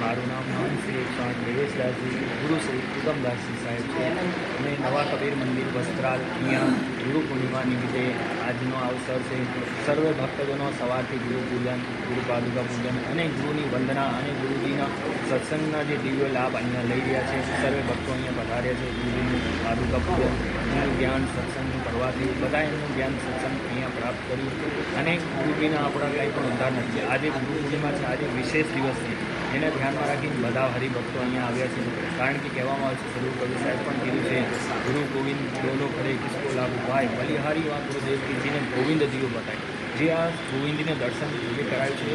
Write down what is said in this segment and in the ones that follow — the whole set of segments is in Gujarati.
મારું નામ શ્રી સ્વામી દેવેશદાસજી, ગુરુ શ્રી ઉત્તમદાસજી સાહેબ છે. અમે નવા કબીર મંદિર વસ્ત્રાલ અહીંયા ગુરુ પૂર્ણિમા નિમિત્તે આજનો અવસર છે. સર્વે ભક્તજનો સવારથી ગુરુ પૂજન ગુરુ પૂજન અને ગુરુની વંદના અને ગુરુજીના સત્સંગના જે દિવ્ય લાભ અહીંયા લઈ રહ્યા છે. સર્વે ભક્તો અહીંયા પધાર્યા છે. ગુરુજીનું પાદુકા પૂજન જ્ઞાન સત્સંગ કરવાથી બધા એમનું જ્ઞાન સત્સંગ અહીંયા પ્રાપ્ત કર્યું. અને ગુરુજીના આપણા કંઈ પણ ઉદાહરણ નથી આજે ગુરુ પૂર્ણિમા છે. આજે વિશેષ દિવસ છે. એને ધ્યાનમાં રાખીને બધા હરિભક્તો અહીંયા આવ્યા છે. કારણ કે કહેવામાં આવે છે સદગુરુ કવિ સાહેબ પણ કીધું છે. ગુરુ ગોવિંદ બોલો ખડે કિસકો લાગુ ભાઈ. બલિહારી વા ગુરુદેવજીને ગોવિંદ જીવો બતાય જે આ ગોવિંદને દર્શન જે કરાયું છે,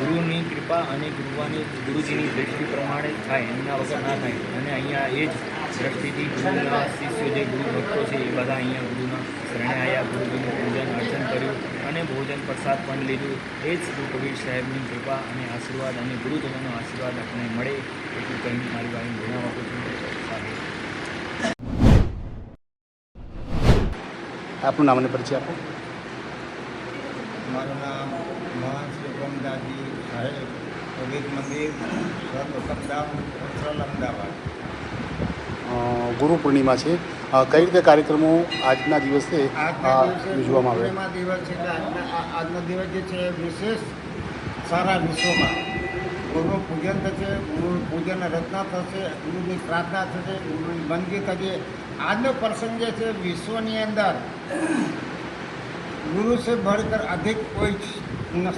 ગુરુની કૃપા અને ગુરુવાની ગુરુજીની દ્રષ્ટિ પ્રમાણે થાય, એમના વગર ના થાય. અને અહીંયા એ જ દ્રષ્ટિથી ગુરુના શિષ્યો જે ગુરુ ભક્તો છે એ બધા અહીંયા ગુરુના શરણે આવ્યા ગુરુજીનું પૂજન અર્ચન કર્યું અને ભોજન પ્રસાદ પણ લીધું. એ જ ગુરુ કબીર સાહેબની કૃપા અને આશીર્વાદ અને ગુરુજનોનો આશીર્વાદ આપણને મળે એટલું કહીને મારી વાણી ભણવા આપું છું. આપનું નામને પરિચય આપો. મારું નામ મહાન શ્રી ગોમદાસજી સાહેબ કબીર મંદિર અમદાવાદ. અ, ગુરુ પૂર્ણિમા છે. કઈ રીતે કાર્યક્રમો આજના દિવસે યોજવામાં આવે? દિવસ છે આજના દિવસ જે છે વિશેષ સારા વિશ્વમાં. ગુરુ પૂજન થશે ગુરુ પૂજન રચના થશે ગુરુની પ્રાર્થના થશે ગુરુની બંદગી થશે. આજનો પ્રસંગ જે છે વિશ્વની અંદર ગુરુ છે ભણતર અધિક કોઈ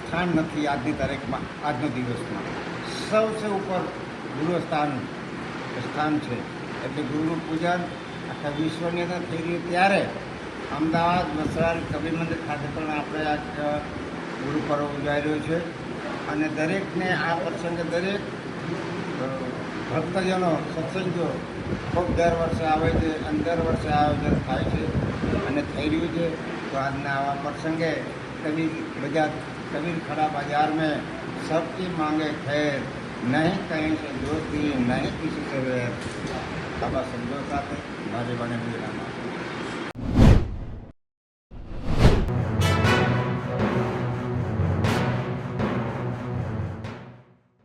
સ્થાન નથી આજની તારીખમાં આજનો દિવસમાં. સૌથી ઉપર ગુરુ સ્થાન સ્થાન છે. એટલે ગુરુનું પૂજન આખા વિશ્વની અંદર થઈ ગયું ત્યારે અમદાવાદ મસરાલ કબીર મંદિર ખાતે પણ આપણે આ ગુરુ પર્વ ઉજવાઈ રહ્યો છે. અને દરેકને આ પ્રસંગે દરેક ભક્તજનો, સત્સંગો ખૂબ દર વર્ષે આવે છે અને દર વર્ષે આયોજન થાય છે અને થઈ રહ્યું છે. તો આજના આવા પ્રસંગે કબીર બજાર, કબીર ખડા બજાર મેં सबकी માંગે ખેર, નહીં कहीं से નહીં नहीं किसी આવા શબ્દો સાથે મારે બને વિરામ આપું.